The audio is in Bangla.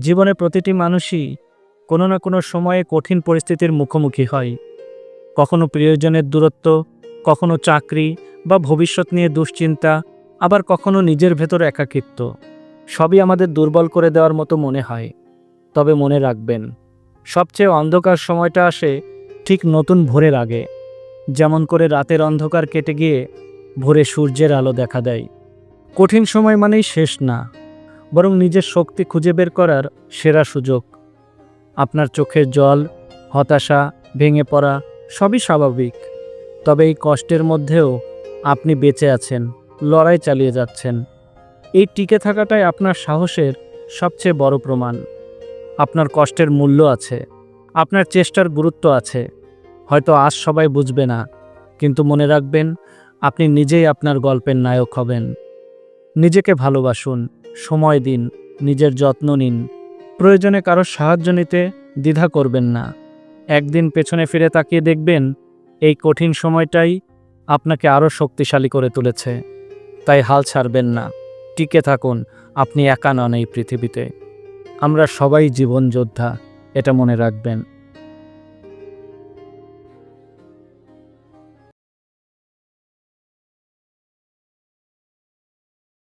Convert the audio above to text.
জীবনে প্রতিটি মানুষই কোনো না কোনো সময়ে কঠিন পরিস্থিতির মুখোমুখি হয়। কখনো প্রিয়জনের দূরত্ব, কখনো চাকরি বা ভবিষ্যৎ নিয়ে দুশ্চিন্তা, আবার কখনো নিজের ভেতর একাকিত্ব। সবই আমাদের দুর্বল করে দেওয়ার মতো মনে হয়। তবে মনে রাখবেন, সবচেয়ে অন্ধকার সময়টা আসে ঠিক নতুন ভোরের আগে। যেমন করে রাতের অন্ধকার কেটে গিয়ে ভোরে সূর্যের আলো দেখা দেয়। কঠিন সময় মানেই শেষ না। বরং নিজের শক্তি খুঁজে বের করার সেরা সুযোগ। আপনার চোখের জল, হতাশা, ভেঙে পড়া সবই স্বাভাবিক। তবে এই কষ্টের মধ্যেও আপনি বেঁচে আছেন, লড়াই চালিয়ে যাচ্ছেন। এই টিকে থাকাটাই আপনার সাহসের সবচেয়ে বড় প্রমাণ। আপনার কষ্টের মূল্য আছে, আপনার চেষ্টার গুরুত্ব আছে। হয়তো আজ সবাই বুঝবে না, কিন্তু মনে রাখবেন, আপনি নিজেই আপনার গল্পের নায়ক হবেন। নিজেকে ভালোবাসুন। সময় দিন, নিজের যত্ন নিন। প্রয়োজনে কারও সাহায্য নিতে দ্বিধা করবেন না। একদিন পেছনে ফিরে তাকিয়ে দেখবেন, এই কঠিন সময়টাই আপনাকে আরও শক্তিশালী করে তুলেছে। তাই হাল ছাড়বেন না। টিকে থাকুন, আপনি একা নন এই পৃথিবীতে। আমরা সবাই জীবন যোদ্ধা, এটা মনে রাখবেন।